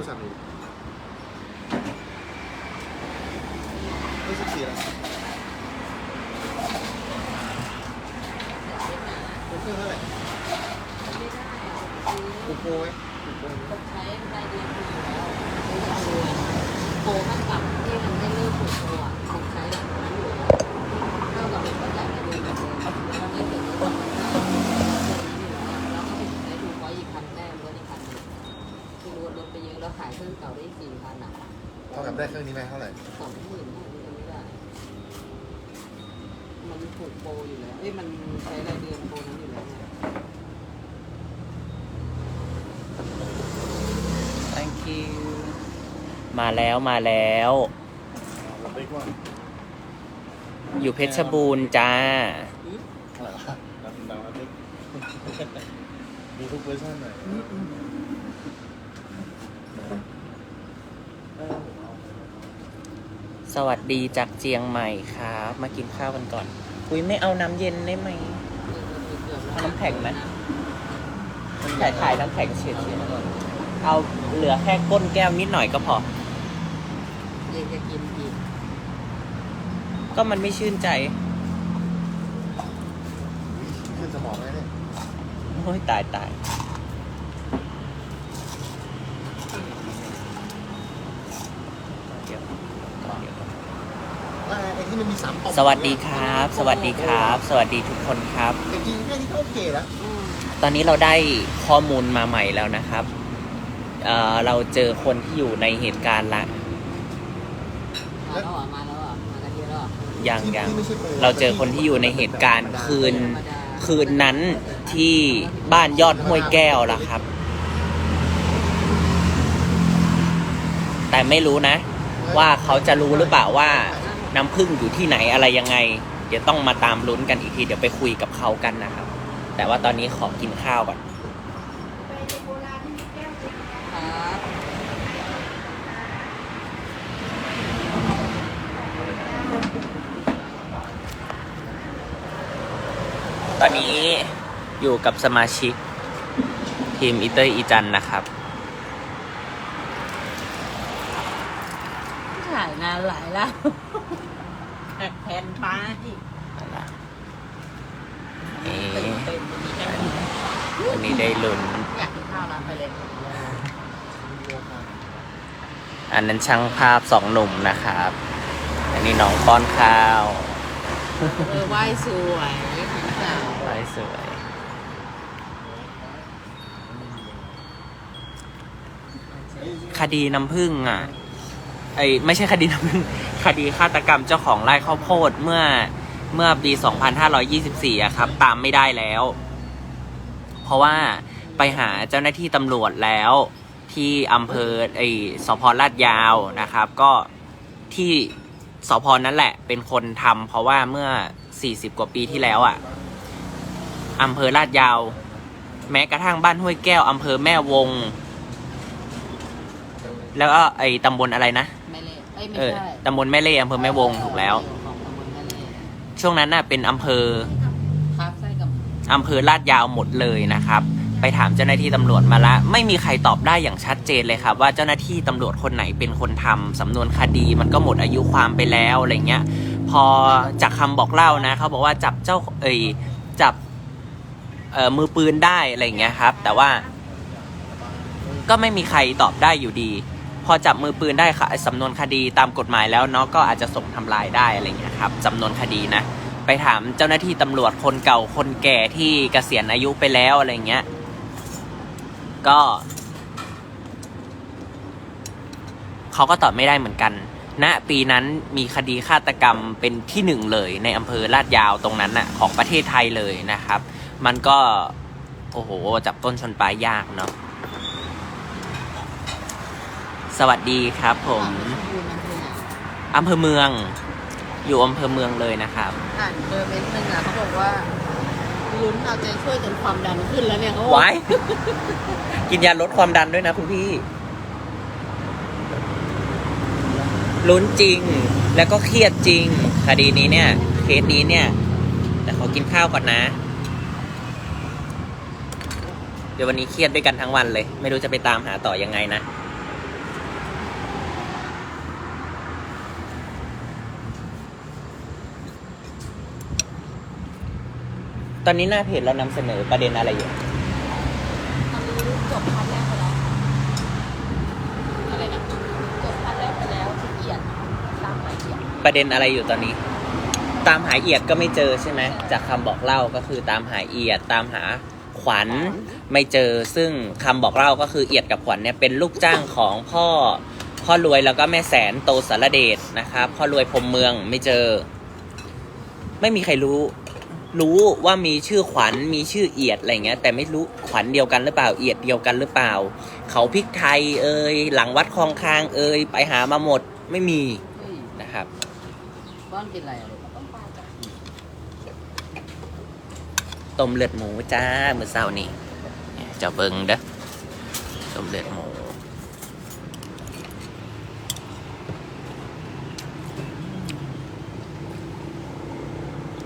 รศัพท์อยู่ไม่สิบสี่แล้วเป็นเครื่องเท่าไหร่กูโปรไหมกูโปรไหม ใช้รายเดือนอยู่แล้วโปรขั้นต่ำที่มันไม่เริ่มผูกตัวผมใช้หลังนั้นอยู่แล้วเท่ากับเป็นก็จ่ายรายเดือนแบบเดิมแล้วไม่เกิดว่ามันก็ตัวนี้อยู่แล้วแล้วก็ไปใช้ถูกไว้อีกพันแต้มลดอีกพันนึงคือรวมลดไปเยอะแล้วขายเครื่องเก่าได้อีกสี่พันอะ เท่ากับได้เครื่องนี้ไหมเท่าไหร่ สองหมื่นห้าพันไม่ได้ มันผูกโป รอยู่มันใช้รายเดือนโปรนั้นอยู่แล้วไง thank you มาแล้วมาแล้วอยู่เพชรบูรณ์จ้าเท่าไรวะเราเป็นดาวเราได้มีทุกเวอร์ชันหน่อยเออผมเอาสวัสดีจากเจียงใหม่ครับ มากินข้าวกันก่อน อุ้ยไม่เอาน้ำเย็นได้ไหมเอาน้ำแข็งไหมถ่ายถ่ายน้ำแข็งเฉยๆเอาเหลือแค่ก้นแก้วนิดหน่อยก็พอเย็นจะกินอีกก็มันไม่ชื่นใจขึ้นสมองไหมเนี่ย โอ้ยตายตายเดี๋ยวก่อนเดี๋ยวก่อน ว่าไอ้ที่มันมีสามปมสวัสดีครับ สวัสดีครับ สวัสดีทุกคนครับ แต่จริงๆแค่นี้ก็โอเคแล้วอืมตอนนี้เราได้ข้อมูลมาใหม่แล้วนะครับเอ่อเราเจอคนที่อยู่ในเหตุการณ์ละมาแล้วเหรอมาแล้วเหรอมากันเยอะแล้วเหรอยังยังที่ไม่ใช่โปเราเจอคนที่อยู่ในเหตุการณ์คืนธรรมดาคืนนั้นที่บ้านยอดห้วยแก้วละครับ แต่ไม่รู้นะ ว่าเขาจะรู้หรือเปล่าว่า น้ำพึ่งอยู่ที่ไหนอะไรยังไง เดี๋ยวต้องมาตามลุ้นกันอีกทีเดี๋ยวไปคุยกับเขากันนะครับ แต่ว่าตอนนี้ขอกินข้าวก่อนตอนนี้อยู่กับสมาชิก ทีมอีเตอร์อีจันนะครับถ่ายนานหลายแล้ว แทนป้าอีกนี่ตื่นเต้นวันนี้กันวันนี้ได้ลุ้น อยากกินข้าวร้านไปเลยอันนั้นช่างภาพสองหนุ่มนะครับ อันนี้น้องป้อนข้าวเออไหว้สวยพี่สาวไว้สวยคดีน้ำผึ้งอะ ไอยไม่ใช่คดีน้ำผึ้ง คดีฆาตกรรมเจ้าของไร่ข้าวโพดเมื่อเมื่อปี 2524อะครับ ตามไม่ได้แล้ว เพราะว่าไปหาเจ้าหน้าที่ตำรวจแล้วที่อำเภอไอสพลาดยาวนะครับ ก็ที่สพนั่นแหละ เป็นคนทำเพราะว่าเมื่อ 40 กว่าปีที่แล้วอะอำเภอลาดยาว แม้กระทั่งบ้านห้วยแก้วอำเภอแม่วง แล้วก็ไอตำบลอะไรนะ อ้ยไม่เออใช่ตำบลแม่เล่อำเภอแม่วงถูกแล้ว ของตำบลแม่เล่ช่วงนั้นน่ะเป็นอำเภอครับไส้กับอำเภอลาดยาวหมดเลยนะครับ ไปถามเจ้าหน้าที่ตำรวจมาละ ไม่มีใครตอบได้อย่างชัดเจนเลยครับ ว่าเจ้าหน้าที่ตำรวจคนไหนเป็นคนทำสำนวนคดีมันก็หมดอายุความไปแล้วอะไรเงี้ย พอจากคำบอกเล่านะเขาบอกว่าจับเจ้าเอยจับเอ่อมือปืนได้อะไรเงี้ยครับ แต่ว่าก็ไม่มีใครตอบได้อยู่ดีพ อจับมือปืนได้ค่ะสำนวนคดีตามกฎหมายแล้วเนาะก็อาจจะส่งทำลายได้อะไรเงี้ยครับจำนวนคดีนะไปถามเจ้าหน้าที่ตำรวจคนเก่าคนแก่ที่เกษียณอายุไปแล้วอะไรเงี้ยก็เขาก็ตอบไม่ได้เหมือนกันณปีนั้นมีคดีฆาตกรรมเป็นที่หนึ่งเลยในอำเภอลาดยาวตรงนั้นน่ะของประเทศไทยเลยนะครับ มันก็ โอ้โห จับต้นชนปลายยากเนาะ สวัสดีครับผมดูมันคือไหนอำเภอเมือง อยู่อำเภอเมืองเลยนะครับ อ่านเบอร์เมนต์หนึ่งอะเขาบอกว่าลุ้นเอาใจช่วยจนความดันขึ้นแล้วเนี่ยเขาบอกไว้ กินยาลดความดันด้วยนะคุณพี่ ลุ้นจริง แล้วก็เครียดจริง คดีนี้เนี่ย เคสนี้เนี่ย แต่ขอกินข้าวก่อนนะ เดี๋ยววันนี้เครียดด้วยกันทั้งวันเลย ไม่รู้จะไปตามหาต่อยังไงนะ อนนี้หน้าเพจเรานำเสนอประเด็นอะไรอยู่ ตอนนี้จบพันแรกไปแล้ว อะไรนะ จบพันแรกไปแล้วที่เกียรติตามหมายเกียรติประเด็นอะไรอยู่ตอนนี้ ตามหาเอียดก็ไม่เจอใช่ไหมจากคำบอกเล่าก็คือตามหาเอียดตามหาขวัญไม่เจอซึ่งคำบอกเล่าก็คือเอียดกับขวัญเนี่ยเป็นลูกจ้างของพ่อพ่อรวยแล้วก็แม่แสนโตสารเดชนะครับพ่อรวยพรหมเมืองไม่เจอ ไม่มีใครรู้ รู้ว่ามีชื่อขวัญมีชื่อเอียดอะไรเงี้ย แต่ไม่รู้ขวัญเดียวกันหรือเปล่าเอียดเดียวกันหรือเปล่า เขาพริกไทยเอ่ยหลังวัดคลองคางเอ่ยไปหามาหมดไม่มีนะครับบ้านกินอะไรอะลูกต้มเลือดหมูจ้ามื้อเช้านี่เจะเบิงเด้อต้มเลือดหมู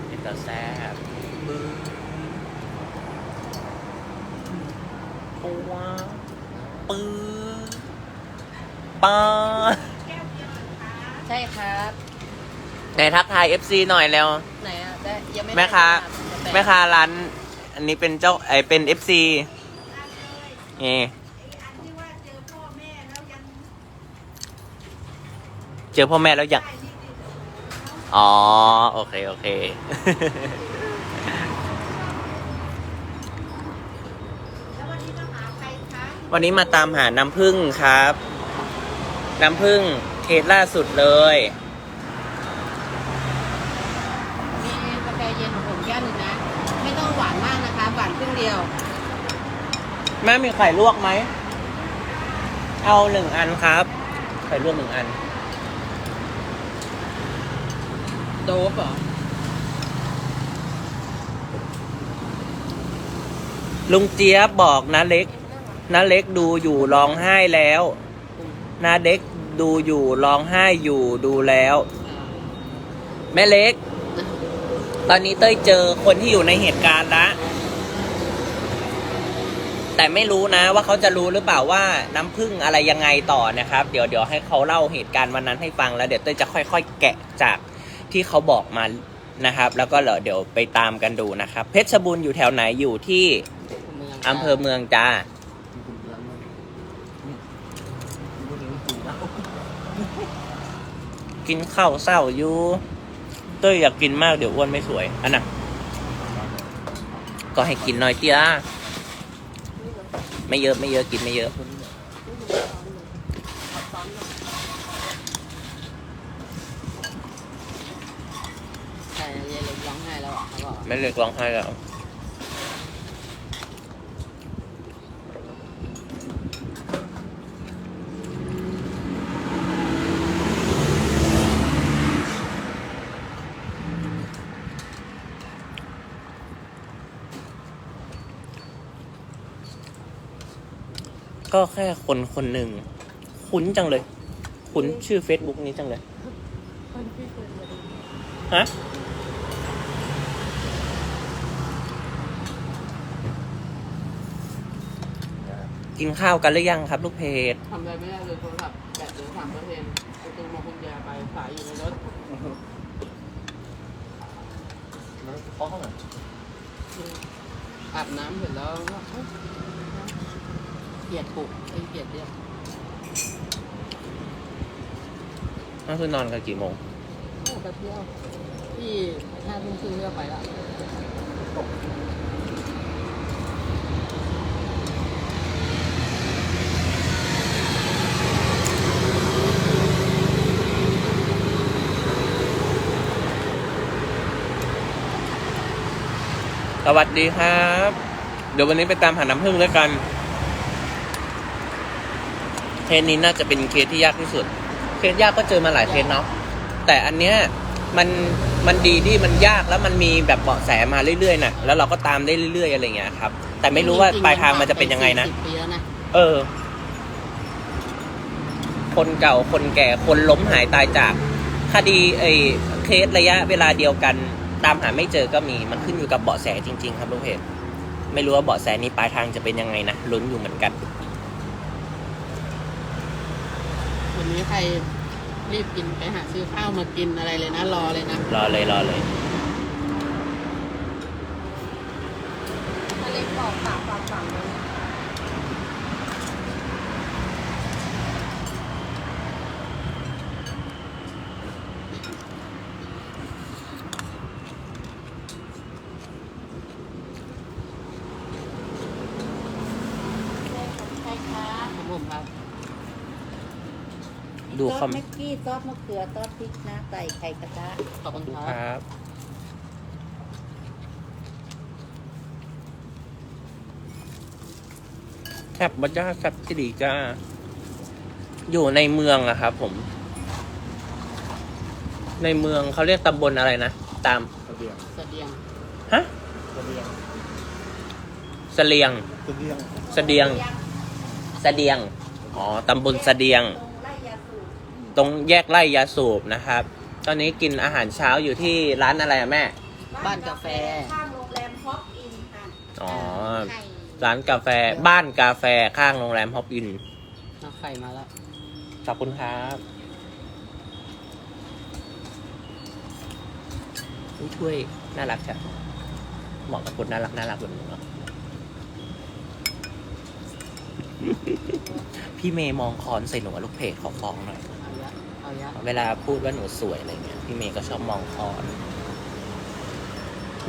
เป็นตาแซ่บบึ้งปัวปื้อ ป้าใช่ครับ ไหนทักทาย FC หน่อยแล้ว ไหนอะได้ยังไม่แม่ค้าได้แม่ค้าร้าน อันนี้เป็นเจ้าไอเป็น FC นี่เจอพ่อแม่แล้วยัง อ๋อ โอเค โอเค วันนี้มาตามหาน้ำผึ้งครับ น้ำผึ้งเคสล่าสุดเลย มีกาแฟเย็นของผมแก้วหนึ่งนะ ไม่ต้องหวานมากนะคะ หวานครึ่งเดียวแม่มีไข่ลวกไหม เอาหนึ่งอันครับ ไข่ลวกหนึ่งอัน โดบเหรอลุงเจี๊ยบบอกนะเล็กนะเล็กดูอยู่ร้องไห้แล้ว นะเล็กดูอยู่ร้องไห้อยู่ดูแล้ว แม่เล็ก ตอนนี้เต้ยเจอคนที่อยู่ในเหตุการณ์ละแต่ไม่รู้นะว่าเขาจะรู้หรือเปล่าว่าน้ำพึ่งอะไรยังไงต่อนะครับ เดี๋ยวเดี๋ยวให้เขาเล่าเหตุการณ์วันนั้นให้ฟังแล้วเดี๋ยวเต้ยจะค่อย ๆ แกะจากที่เขาบอกมานะครับ แล้วก็เดี๋ยวไปตามกันดูนะครับ เพชรบูรณ์อยู่แถวไหนอยู่ที่อำเภอเมืองจ้า กินข้าวเศร้าอยู่เต้ยอยากกินมากเดี๋ยวอ้วนไม่สวยอันน่ะก็ให้กินหน่อยเตี้ยไม่เยอะไม่เยอะกินไม่เยอะใช่ยายเล็กร้องไห้แล้วอะเขาบอก ไม่เล็กร้องไห้แล้ว ก็แค่คนคนหนึ่ง คุ้นจังเลย คุ้นชื่อ Facebook นี้จังเลยฮะกินข้าวกันหรือยังครับ ลูกเพจทำอะไรไม่ได้เลยโทรศัพท์แบตเหลือสามเปอร์เซ็นต์ประตูมาคุณยาไปสายอยู่ในรถเพราะเขาแบบอาบน้ำเสร็จแล้วก็ เอ้าเกลียดปลุกไอ้เกลียดเรียกนั่นคือนอนกันกี่โมงโอ้ไปเที่ยวที่ห้าทุ่มครึ่งเลือกไปละสวัสดีครับ เดี๋ยววันนี้ไปตามหาน้ำผึ้งแล้วกัน เคสนี้น่าจะเป็นเคสที่ยากที่สุด เคสยากก็เจอมาหลายเคสเนาะแต่อันเนี้ยมันมันดีที่มันยากแล้วมันมีแบบเบาะแสมาเรื่อยๆนะแล้วเราก็ตามได้เรื่อยๆอะไรอย่างเงี้ยครับ แต่ไม่รู้ว่าปลายทางมันจะเป็นยังไงนะสี่สิบปีแล้วนะเออ คนเก่าคนแก่คนล้มหายตายจาก คดีไอ้เคสระยะเวลาเดียวกัน ตามหาไม่เจอก็มีมันขึ้นอยู่กับเบาะแสจริง ๆ ครับลูกเพจไม่รู้ว่าเบาะแสนี้ปลายทางจะเป็นยังไงนะลุ้นอยู่เหมือนกัน วันนี้ใครรีบกินไปหาซื้อข้าวมากินอะไรเลยนะ รอเลยนะรอเลยรอเลยทะเลปอกปากปากปาก ดูซคออสมแม็กกี้ซอสมะเขือซอสพริกนะใส่ไข่กระทะขอบคุณดูคครับรับแซบบัจ้าแซบที่ดีจ้า อยู่ในเมืองอะครับผม ในเมืองเขาเรียกตำบลอะไรนะ ตามกระเบียงเสดียงฮะกระเบียงเสลียงกระเบียงเสดียง เสดียง อ๋อ ตำบลเสดียงตรงไล่ยาสูบ ตรงแยกไร่ยาสูบนะครับ ตอนนี้กินอาหารเช้าอยู่ที่ร้านอะไรอะแม่ บ้านกาแฟ ข้างโรงแรมฮอปอินค่ะอ๋อ ไข่ร้านกาแฟบ้านกาแฟข้างโรงแรมฮอปอิน เอาไข่มาแล้ว ขอบคุณครับ อุ๊ยถ้วย น่ารักจ้ะเหมาะกับคนน่ารักน่ารักแบบนี้เนาะ พี่เมย์มองคอนใส่หนูอะลูกเพจขอฟ้องหน่อย เอายะเอายะเวลาพูดว่าหนูสวยอะไรเงี้ยพี่เมย์ก็ชอบมองคอน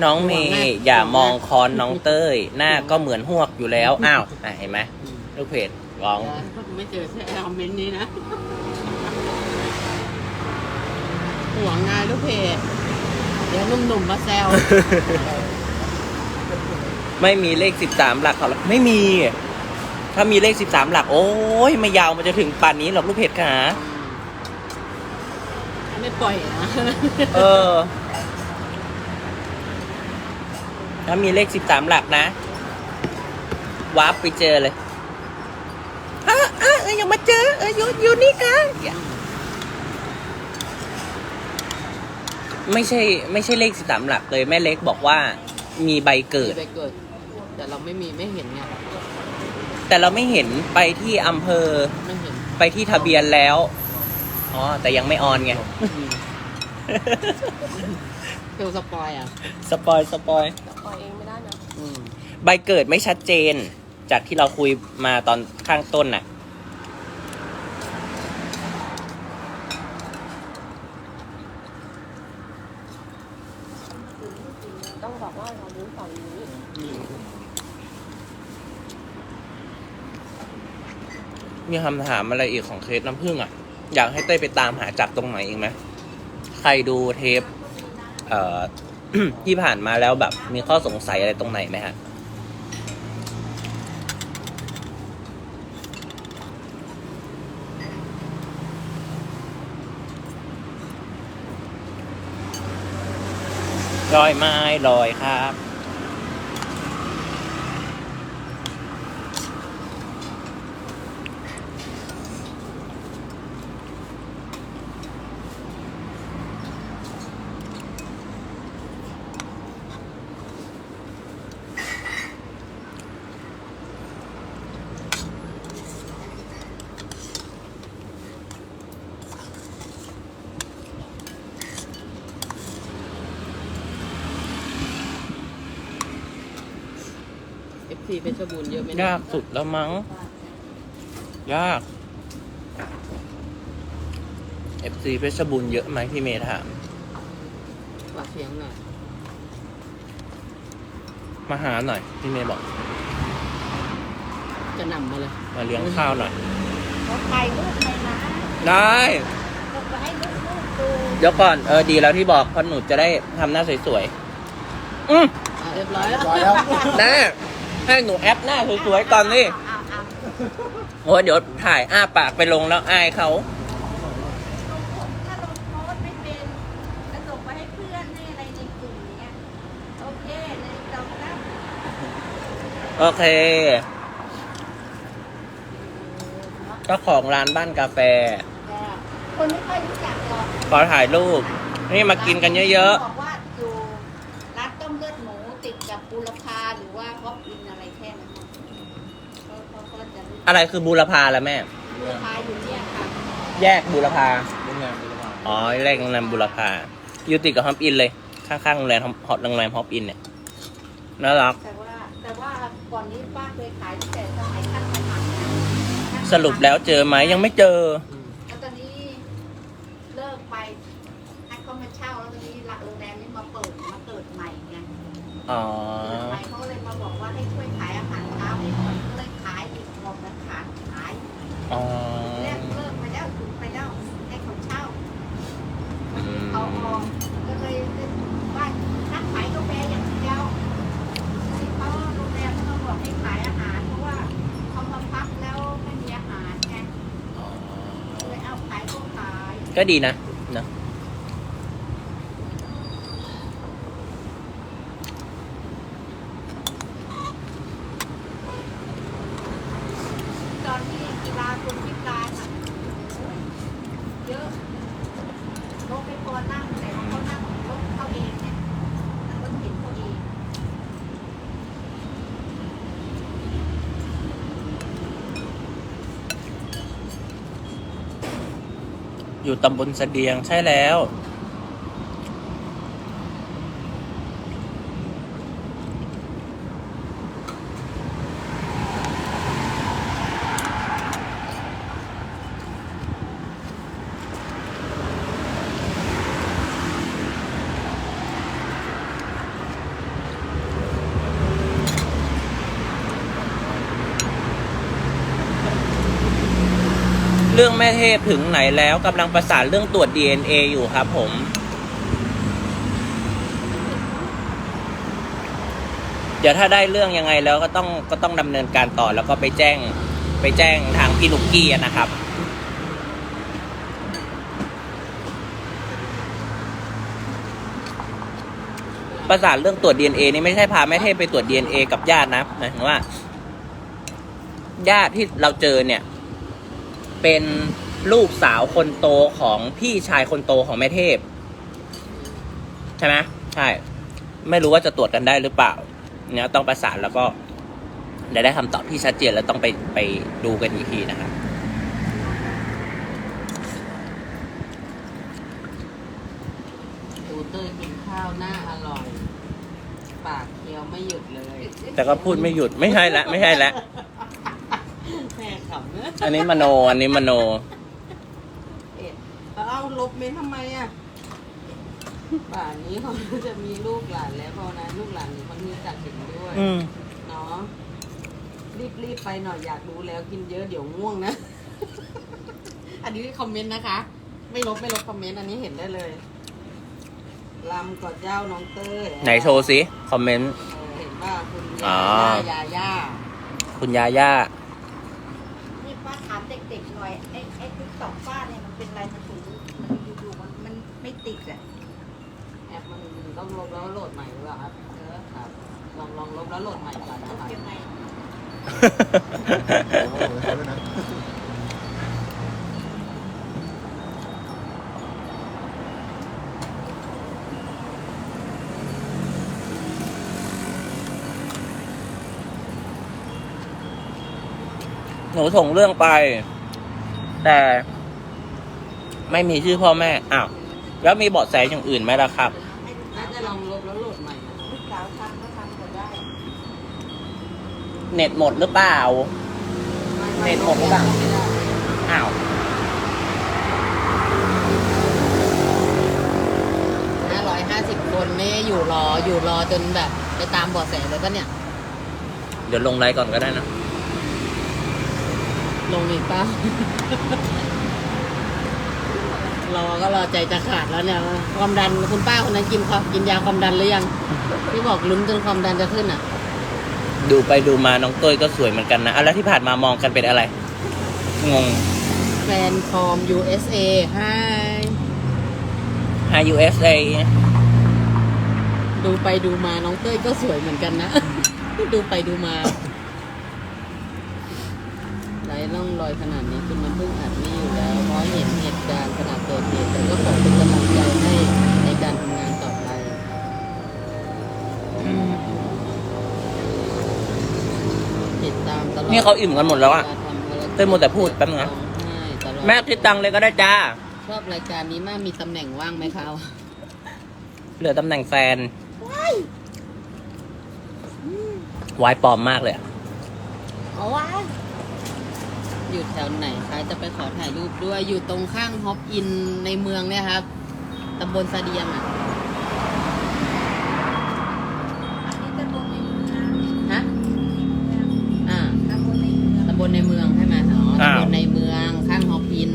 น้องเมย์อย่ามองคอนน้องเต้ย หน้าก็เหมือนหวกอยู่แล้วอ้าวอะเห็นไหมอืมลูกเพจร้องไม่เจอแค่คอมเมนต์นี้นะห่วงงานลูกเพจเดี๋ยวหนุ่มๆมาแซวไม่มีเลขสิบสามหลักเขาหรอกไม่มี ถ้ามีเลขสิบสามหลัก โอ้ยไม่ยาวมันจะถึงป่านนี้หรอกลูกเพจขา ไม่ปล่อยนะ เออถ้ามีเลขสิบสามหลักนะวาร์ปไปเจอเลยอะอะเออยังมาเจอ เอออยู่อยู่นี่กันไม่ใช่ ไม่ใช่เลขสิบสามหลักเลย แม่เล็กบอกว่า มีใบเกิด ไปเกิด แต่เราไม่มีไม่เห็นไงแต่เราไม่เห็นไปที่อำเภอ ไม่เห็น ไปที่ทะเบียนแล้ว อ๋อ แต่ยังไม่ออนไงเทลสปอยอะสปอยสปอย ปล่อยเองไม่ได้นะอืมใบเกิดไม่ชัดเจน จากที่เราคุยมาตอนข้างต้นน่ะ ต้องบอกว่าเรารู้ฝั่งนี้มีคำถามอะไรอีกของเคสน้ำผึ้งอะ อยากให้เต้ยไปตามหาจับตรงไหนอีกไหมใครดูเทป เอ่อ ที่ผ่านมาแล้วแบบ มีข้อสงสัยอะไรตรงไหนไหมฮะลอยไม้ลอยครับ เอฟซีเพชรบูรณ์เยอะไหมยากสุดแล้วมั้ง ยาก FC เพชรบุญเยอะไหมพี่เมย์ถามฝากเสียงหน่อยมาหาหน่อย พี่เมย์บอก จะนำมาเลยมาเลี้ยงข้าวหน่อย เขาถ่ายรูปเลยนะได้เขาไปให้ลูกๆดูเดี๋ยวก่อน เออ ดีแล้วที่บอกเพราะหนูจะได้ทำหน้าสวยๆ อืมอะเรียบร้อยแล้ว ร้อยแล้ว แน่ ให้หนูแอปหน้าสวยๆก่อนนี่อ้าวอ้าวโอ้ยเดี๋ยวถ่ายอ้าปากไปลงแล้วอายเขา ถ้าลงโพสต์ไม่เป็นจะส่งไปให้เพื่อนให้อะไรในกลุ่มเนี้ยโอเคในดอกนะโอเคเจ้าของร้านบ้านกาแฟแต่คนไม่ค่อยรู้จักหรอกขอถ่ายรูป นี่มากินกันเยอะบอกว่าอยู่ร้านต้มเลือดหมูติดกับบุรพาหรือว่าฮอปอินอะไรแค่นั้นเขาเขาก็จะรู้ ๆ อะไรคือบูรพาล่ะแม่บุรพาอยู่เนี่ยค่ะแยกบูรพา โรงแรมโรงแรมอ๋อแรกโรงแรมบุรพาอยู่ติดกับฮอปอินเลย ข้างๆโรงแรมฮอปโรงแรมฮอปอินเนี่ยน่ารัก แต่ว่าแต่ว่าก่อนนี้ป้าเคยขายตั้งแต่สมัยขั้นสมัครนะสรุปแล้วเจอไหมยังไม่เจอ แล้วตอนนี้เลิกไปให้เขามาเช่าแล้วตอนนี้หลักโรงแรมนี่มาเปิดมาเปิดใหม่ไงอ๋อ เปิดใหม่เขาเลยมาบอกว่าให้ช่วยขายอาหารเช้าให้หน่อยก็เลยขายอีกบอกมันขาดขาย อ๋อ แรกเลิกไปแล้วหยุดไปแล้วให้เขาเช่า อืม เขาออกก็เลยว่านักขายกาแฟอย่างเดียวที่เขาโรงแรมเขาบอกให้ขายอาหารเพราะว่าเขามาพักแล้วไม่มีอาหารไงเลยเอาขายก็ขาย ก็ดีนะนะ ตอนที่กีฬาคนพิการอะโอ้ยเยอะรถไม่พอนั่งแต่ว่าเขานั่งรถเขาเองเนี่ยนั่งรถเข็นเขาเอง อยู่ตำบลเสดียงใช่แล้ว ม่เทพถึงไหนแล้วกำลังประสานเรื่องตรวจ DNA อยู่ครับผม เดี๋ยวถ้าได้เรื่องยังไงแล้วก็ต้องก็ต้องดำเนินการต่อแล้วก็ไปแจ้งไปแจ้งทางพี่นุกกี้นะครับประสานเรื่องตรวจ DNA นี่ไม่ใช่พาแม่เทพไปตรวจ DNA กับญาตินะหมายถึงว่า ญาติที่เราเจอเนี่ย เป็นลูกสาวคนโตของพี่ชายคนโตของแม่เทพ ใช่ไหมใช่ ไม่รู้ว่าจะตรวจกันได้หรือเปล่า เนี่ยต้องประสานแล้วก็เดี๋ยวได้คำตอบที่ชัดเจนแล้วต้องไปไปดูกันอีกทีนะครับดูเต้ยกินข้าวหน้าอร่อย ปากเคี้ยวไม่หยุดเลย แต่ก็พูดไม่หยุดไม่ใช่ละ ไม่ใช่ละแม่ขำนะ อันนี้มโน อันนี้มโนเอ็ดเอาลบเม้นทำไมอะ ป่านนี้เขาจะมีลูกหลานแล้วเพราะนะลูกหลานนี่มันมีจัดถึงด้วย อืม เนาะรีบรีบไปหน่อยอยากรู้แล้วกินเยอะเดี๋ยวง่วงนะ อันนี้คอมเมนต์นะคะ ไม่ลบไม่ลบคอมเมนต์อันนี้เห็นได้เลยลำกอดเจ้าน้องเต้ยไหนโชว์สิ คอมเมนต์ เออเห็นว่าคุณอ๋ยาอย่าย่าย่าคุณยาย่านี่ป้าถาม เด็กๆหน่อยไอ้ไอ้ติ๊กต็อกป้าเนี่ยมันเป็นอะไรมันถึงมันอยู่ๆมันมันไม่ติดอะแอปมันต้องลบแล้วโหลดใหม่หรือเปล่าครับเออครับลองลองลบแล้วโหลดใหม่ก่อนนะคะยังไงโอ้โหใช่ไหมนะหนูส่งเรื่องไป แต่ไม่มีชื่อพ่อแม่อ้าวแล้วมีเบาะแสอย่างอื่นไหมล่ะครับให้ลูกน่าสาวจะลองลบแล้วโหลดใหม่นะลูกสาวทำก็ทำก็ได้เน็ตหมดหรือเปล่า เน็ตหมดหรือเปล่าไม่ได้อ้าว ห้าร้อยห้าสิบคนไม่อยู่รออยู่รอจนแบบ ไปตามเบาะแสเลยก็เนี่ย เดี๋ยวลงไลน์ก่อนก็ได้นะ ลงอีกป่ะรอก็รอใจจะขาดแล้วเนี่ย ความดันคุณป้าคนนั้นกินความกินยาความดันหรือยัง ที่บอกลุ้นจนความดันจะขึ้นอะ ดูไปดูมาน้องเต้ยก็สวยเหมือนกันนะอะแล้วที่ผ่านมามองกันเป็นอะไร งงแฟนคอม USA ให้ Hi USA ดูไปดูมาน้องเต้ยก็สวยเหมือนกันนะ ดูไปดูมา ไรร่องรอยขนาดนี้คุณน้ำพึ่งอัดนี่อยู่แล้วเพราะเห็นเหตุการณ์ขนาดเกิดเหตุแต่ก็ขอเป็นกำลังใจให้ในการทำงานต่อไปติดตามตลอดนี่เขาอิ่มกันหมดแล้วอะวลาทำภารกิจเต้ยมัวแต่พูดแป๊บนึงนะร้องไห้ตลอดแม่คิดตังค์เลยก็ได้จ้า ชอบรายการนี้มากมีตำแหน่งว่างไหมคะเหลือตำแหน่งแฟนวายปลอมมากเลยอะเอาวะ อยู่แถวไหนคะจะไปขอถ่ายรูปด้วยอยู่ตรงข้างฮอปอินในเมืองเนี่ยครับตำบลสะเดียมอะ อันนี้ตำบลในเมือง ฮะ เมือง อ่า ตำบลในเมือง ตำบลในเมืองใช่ไหมอ๋อตำบลในเมืองข้างฮอปอิน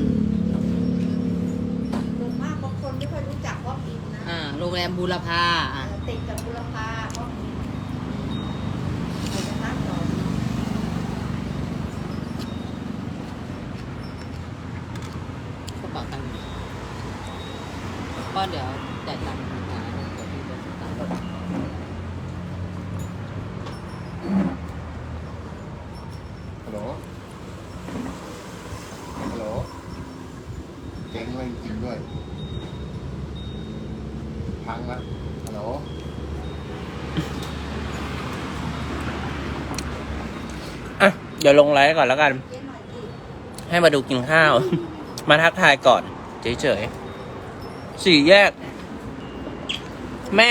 ส่วนมากบางคนไม่ค่อยรู้จักว่าอินนะ อ่าโรงแรมบูรพา เอ่ อะ อติดกับบุรพาว่าอินไปจะนั่งต่อ กระเป๋าตังค์ก็เดี๋ยวจ่ายตังค์อ่าเดี๋ยวพี่จะจ่ายตังค์ ฮัลโหล ฮัลโหลเจ๊งเลยจริงด้วย พังละฮัลโหลอะเดี๋ยวลงไลฟ์ก่อนแล้วกัน ให้มาดูกินข้าว มาทักทายก่อนเฉยๆสี่แยก แม่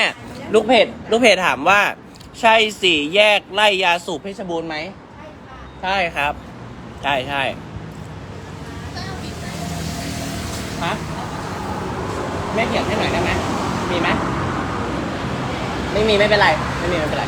ลูกเพจลูกเพจถามว่า ใช่สี่แยกไล่ยาสูบเพชรบูรณ์ไหมใช่ค่ะใช่ครับ ใช่ใช่ฮะแม่เขียนให้หน่อยได้ไหมมีไหม ไม่มีไม่เป็นไร ไม่มีไม่เป็นไร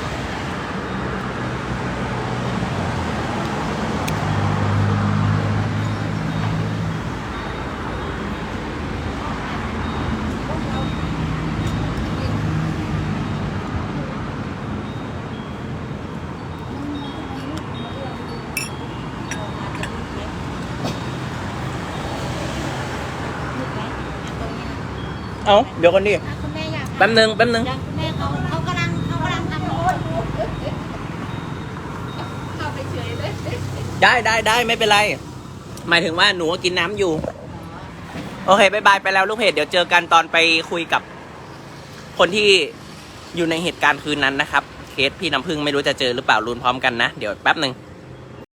เอาเดี๋ยวกันดิ คุณแม่อยากแป๊บนึงแป๊บนึง ยังคุณแม่เขาเขากำลังเขากำลังทำโน้ตเข้าไปเฉยเลย ได้ได้ได้ไม่เป็นไร หมายถึงว่าหนูกินน้ำอยู่ โอเคบายบายไปแล้วลูกเพจเดี๋ยวเจอกันตอนไปคุยกับ คนที่อยู่ในเหตุการณ์คืนนั้นนะครับ เคสพี่น้ำพึ่งไม่รู้จะเจอหรือเปล่ารุนพร้อมกันนะ เดี๋ยวแป๊บหนึ่ง